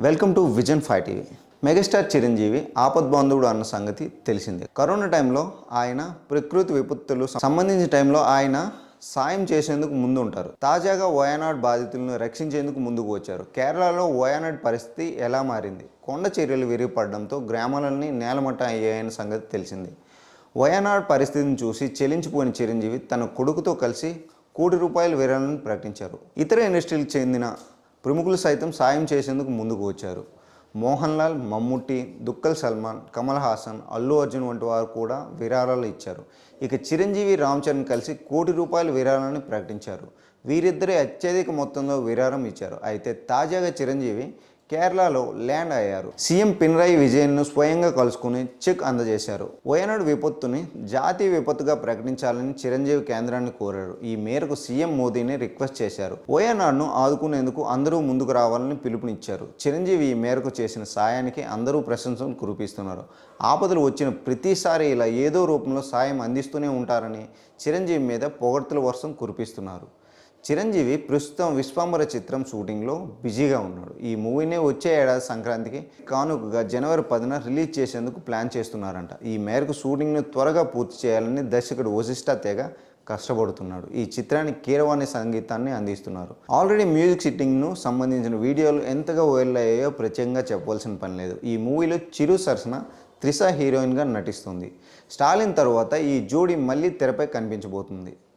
Welcome to vision five TV. Megastar Chiranjeevi ఆపద్బాంధవుడు అన్న సంగతి తెలిసిందే. కరోనా టైంలో ఆయన ప్రకృతి విపత్తులు సంబంధించిన టైంలో ఆయన సాయం చేసేందుకు ముందు ఉంటారు తాజాగా వయనాడ్ బాధితులను రక్షించేందుకు ముందుకు వచ్చారు. కేరళలో వయనాడ్ పరిస్థితి ఎలా మారింది? కొండ చర్యలు విరిగిపడడంతో గ్రామాలన్నీ నేలమట్ట అయ్యాయన్న సంగతి తెలిసింది. వయనాడ్ పరిస్థితిని చూసి చెలించిపోయిన చిరంజీవి తన కొడుకుతో కలిసి కోటి రూపాయల విరాళను ప్రకటించారు. ఇతర ఇండస్ట్రీలకు చెందిన ప్రముఖులు సైతం సాయం చేసేందుకు ముందుకు వచ్చారు. మోహన్ లాల్ మమ్ముట్టి దుక్కల్ సల్మాన్ కమల్ హాసన్ అల్లు అర్జున్ వంటి వారు కూడా విరాళాలు ఇచ్చారు. ఇక చిరంజీవి రామ్ చరణ్ కలిసి కోటి రూపాయల విరాళాన్ని ప్రకటించారు. వీరిద్దరే అత్యధిక మొత్తంలో విరాళం ఇచ్చారు. అయితే తాజాగా చిరంజీవి కేరళలో ల్యాండ్ అయ్యారు. సీఎం పినరాయి విజయన్ను స్వయంగా కలుసుకుని చెక్ అందజేశారు. వయనాడు విపత్తుని జాతీయ విపత్తుగా ప్రకటించాలని చిరంజీవి కేంద్రాన్ని కోరారు. ఈ మేరకు సీఎం మోదీని రిక్వెస్ట్ చేశారు. వయనాడును ఆదుకునేందుకు అందరూ ముందుకు రావాలని పిలుపునిచ్చారు. చిరంజీవి ఈ మేరకు చేసిన సాయానికి అందరూ ప్రశంసలు కురిపిస్తున్నారు. ఆపదలు వచ్చిన ప్రతిసారి ఇలా ఏదో రూపంలో సాయం అందిస్తూనే ఉంటారని చిరంజీవి మీద పొగడ్తల వర్షం కురిపిస్తున్నారు. చిరంజీవి ప్రస్తుతం విశ్వాంబర చిత్రం షూటింగ్లో బిజీగా ఉన్నాడు. ఈ మూవీని వచ్చే ఏడాది సంక్రాంతికి కానుకగా జనవరి పదిన రిలీజ్ చేసేందుకు ప్లాన్ చేస్తున్నారంట. ఈ మేరకు షూటింగ్ను త్వరగా పూర్తి చేయాలని దర్శకుడు వశిష్ఠ తెగ కష్టపడుతున్నాడు. ఈ చిత్రానికి కీరవాణి సంగీతాన్ని అందిస్తున్నారు. ఆల్రెడీ మ్యూజిక్ సిట్టింగ్ను సంబంధించిన వీడియోలు ఎంతగా వైరల్ అయ్యాయో ప్రత్యేకంగా చెప్పవలసిన పని లేదు. ఈ మూవీలో చిరు సరసన త్రిష హీరోయిన్గా నటిస్తుంది. స్టాలిన్ తర్వాత ఈ జోడీ మళ్ళీ తెరపై కనిపించబోతుంది.